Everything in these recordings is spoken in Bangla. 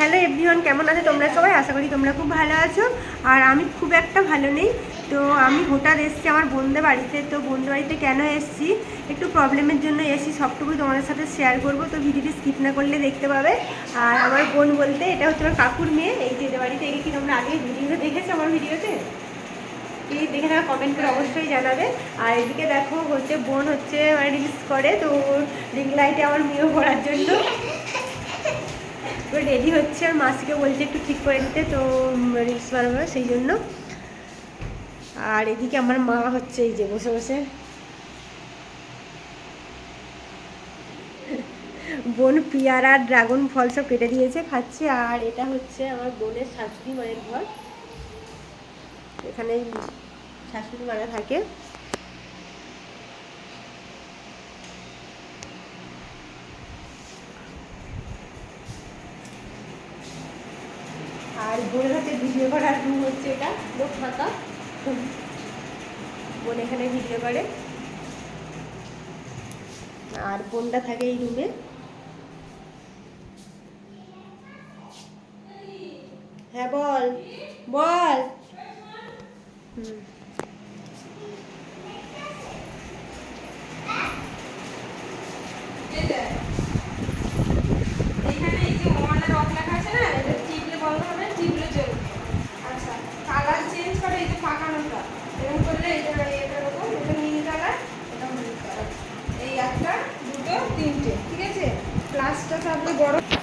হ্যালো এভরিওয়ান, কেমন আছো তোমরা সবাই? আশা করি তোমরা খুব ভালো আছো। আর আমি খুব একটা ভালো নেই। তো আমি হঠাৎ এসেছি আমার বন্ধু বাড়িতে। তো বন্ধু বাড়িতে কেন এসেছি? একটু প্রবলেমের জন্য এসেছি। সবটুকুই তোমাদের সাথে শেয়ার করব। তো ভিডিওটি স্কিপ না করলে দেখতে পাবে। আর আমার বোন বলতে, এটা হচ্ছে আমার কাকুর মেয়ে। এই যে বাড়িতে এই কি তোমরা আগে ভিডিও দেখেছ আমার ভিডিওতে? এই দেখে না কমেন্ট করে অবশ্যই জানাবে। আর এদিকে দেখো, হচ্ছে বোন হচ্ছে মানে রিলস করে। তো রিং লাইটে আমার মেয়েও করার জন্য। তো রেডি হচ্ছে আর মাসিকে বলছে একটু ঠিক করে দিতে, তো রিলস বানাবে সেই জন্য। আর এদিকে আমার মা হচ্ছে এই যে বসে বসে। বোন পিয়ারা ড্রাগন ফল সব কেটে দিয়েছে, খাচ্ছে। আর এটা হচ্ছে আমার বোনের শাশুড়ি মায়ের ঘর। এখানে শাশুড়ি মারা থাকে। আর বোনের হাতে ভিডিও করার রুম হচ্ছে এটা, লোক ফাঁকা বোন এখানে ভিডিও করে। আর বোনটা থাকে এই রুমে হ্যাঁ বল বল হুম এইখানে এই যে ওয়ানের অফ লেখা আছে না এটা টিপলে বন্ধ হবে টিপলে চলবে আচ্ছা কালার চেঞ্জ করে এই যে পাকানোটা এরকম করলে এটা এটা এরকম এটা নীল কালার এটা হলুদ কালার এই একটা দুটো তিনটে ঠিক আছে প্লাসটা তো আপনি বড় আচ্ছা,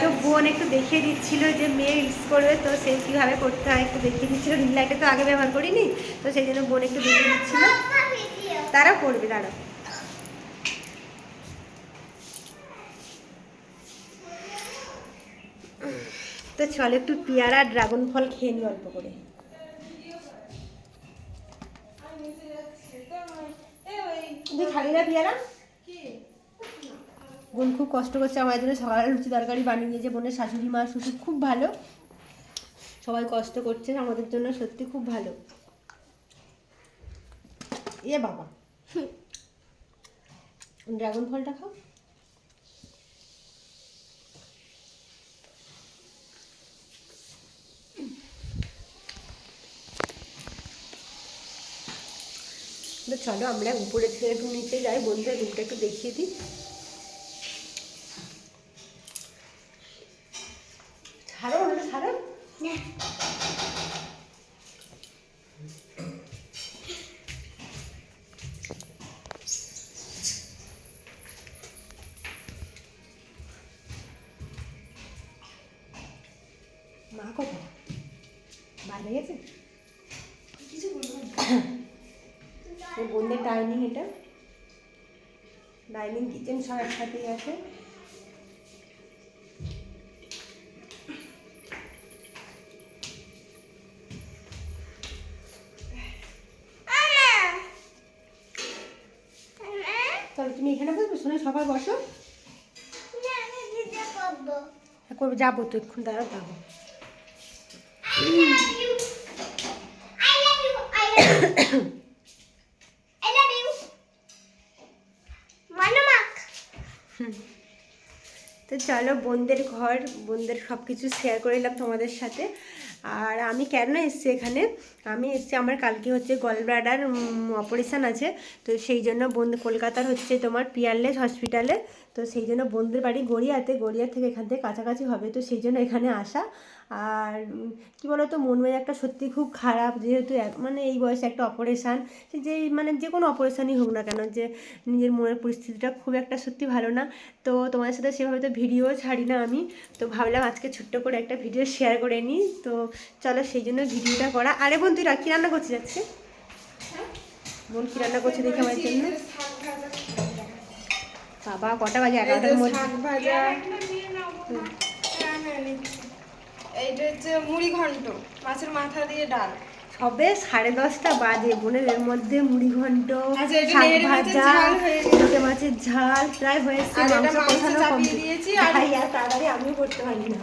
তো বোন একটু দেখিয়ে দিচ্ছিল যে মেয়ে ইউজ করবে, তো সে কীভাবে করতে হয় একটু দেখিয়ে দিচ্ছিল। রিল লাইটে তো আগে ব্যবহার করিনি, তো সেই জন্য বোন একটু দেখিয়ে দিচ্ছিল। তারা করবে তারা তো চল একটু পেয়ারা ড্রাগন ফল খেয়ে নি অল্প করে। খালি না পেয়ারা? বোন খুব কষ্ট করছে আমার জন্য। সকালে লুচি তরকারি বানিয়ে দিয়েছে বোনের শাশুড়ি মা, শ্বশুর খুব ভালো। সবাই কষ্ট করছে, আমাদের জন্য সত্যি খুব ভালো। এ বাবা। ড্রাগন ফলটা খাও। চলো আমরা উপরে থেকে একটু নিচে যাই, বন্ধুদের রুমটা একটু দেখিয়ে দিই। বোনদের ডাইনিং এটা। ডাইনিং কিচেন সব একসাথেই আছে। তাহলে তুমি এখানে বসবে? শোনো সবাই বসো। হ্যাঁ করবে যাব তো এক্ষুন দাঁড়া যাব। তো চলো, বোনদের ঘর, বোনদের সব কিছু শেয়ার করে নিলাম তোমাদের সাথে। আর আমি কেন এসছি এখানে? আমি এসছি, আমার কালকে হচ্ছে গলব্লাডার অপারেশান আছে। তো সেই জন্য বন্ধু কলকাতার হচ্ছে তোমার পিয়ারলেস হসপিটালে তো সেই জন্য বোনদের বাড়ি গড়িয়াতে, গড়িয়া থেকে এখান থেকে কাছাকাছি হবে। তো সেই জন্য এখানে আসা। আর কি বলো তো মন মেজাজটা সত্যি খুব খারাপ যেহেতু এক- মানে এই বয়সে একটা অপারেশান যে মানে যে কোনো অপারেশানই হোক না কেন যে নিজের মনের পরিস্থিতিটা খুব একটা সত্যি ভালো না। তো তোমাদের সাথে সেভাবে তো ভিডিও ছাড়ি না আমি। তো ভাবলাম আজকে ছোট্ট করে একটা ভিডিও শেয়ার করে নিই। তো চলো সেই জন্য ভিডিওটা করা। আরে বোন তুই কি রান্না করছিস যাচ্ছে বোন কি রান্না করছে দেখে আমার জন্য? বাবা কটা বাজে? এগারোটার মধ্যে শাক ভাজা হ্যাঁ, হ্যাঁ, নিচ্ছি। এইটা হচ্ছে মুড়ি ঘন্ট মাছের মাথা দিয়ে ডাল। সবে সাড়ে দশটা বাজে বোনের এর মধ্যে মুড়ি ঘন্ট আচ্ছা, শাক মাছের ভাজা। লোটে মাছের ঝাল প্রায় হয়েছে মাংস কষানো চাপিয়ে কমপ্লিট দিয়েছি আর- ভাই আর তাড়াতাড়ি আমিও করতে পারি না।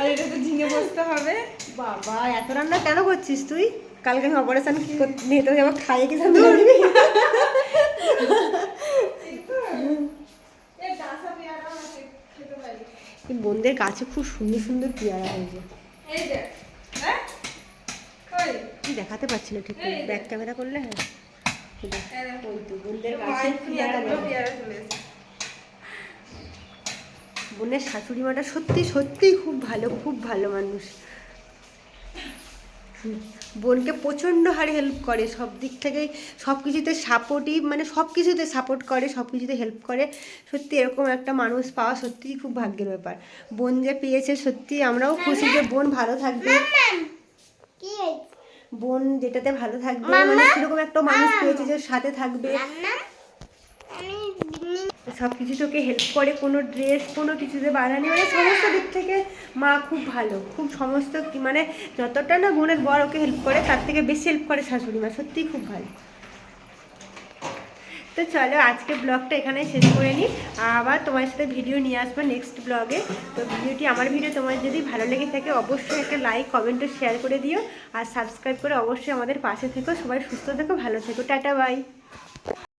আর এটা তো ঝিঙে বসতে হবে। বাবা এত রান্না কেন করছিস তুই? কালকে আমি অপারেশন নিয়ে তোকে আবার খাইয়ে কি জানতে পারবি এই ডাঁসা পেয়ারা আছে খেতে পারি কি বোনদের গাছে খুব সুন্দর সুন্দর পেয়ারা হয়েছে হ্যাঁ? দেখাতে পারছি না ঠিক করে। ব্যাক ক্যামেরা করলে হ্যাঁ? বোনদের গাছে পেয়ারা। বোনের শাশুড়ি মাটা সত্যি সত্যিই খুব ভালো খুব ভালো মানুষ। বোনকে প্রচণ্ড হারে হেল্প করে সব দিক থেকেই সব কিছুতে সাপোর্টিভ মানে সব কিছুতে সাপোর্ট করে সব কিছুতে হেল্প করে। সত্যি এরকম একটা মানুষ পাওয়া সত্যিই খুব ভাগ্যের ব্যাপার। বোন যে পেয়েছে সত্যি আমরাও খুশি যে বোন ভালো থাকবে। বোন যেটাতে ভালো থাকবে মানে সেরকম একটা মানুষ পেয়েছে যে সাথে থাকবে। সব কিছু তোকে হেল্প করে, কোনো ড্রেস কোনো কিছুতে বাধা নেই। মানে সমস্ত দিক থেকে মা খুব ভালো, খুব সমস্ত মানে যতটা না বোনের বর ওকে হেল্প করে, তার থেকে বেশি হেল্প করে শাশুড়ি মা, সত্যিই খুব ভালো। তো চলো আজকে ব্লগটা এখানেই শেষ করে নিই। আবার তোমার সাথে ভিডিও নিয়ে আসব নেক্সট ব্লগে তো ভিডিওটি, আমার ভিডিও তোমার যদি ভালো লেগে থাকে, অবশ্যই একটা লাইক কমেন্ট শেয়ার করে দিও। আর সাবস্ক্রাইব করে অবশ্যই আমাদের পাশে থেকো। সবাই সুস্থ থেকো, ভালো থেকো। Tata bye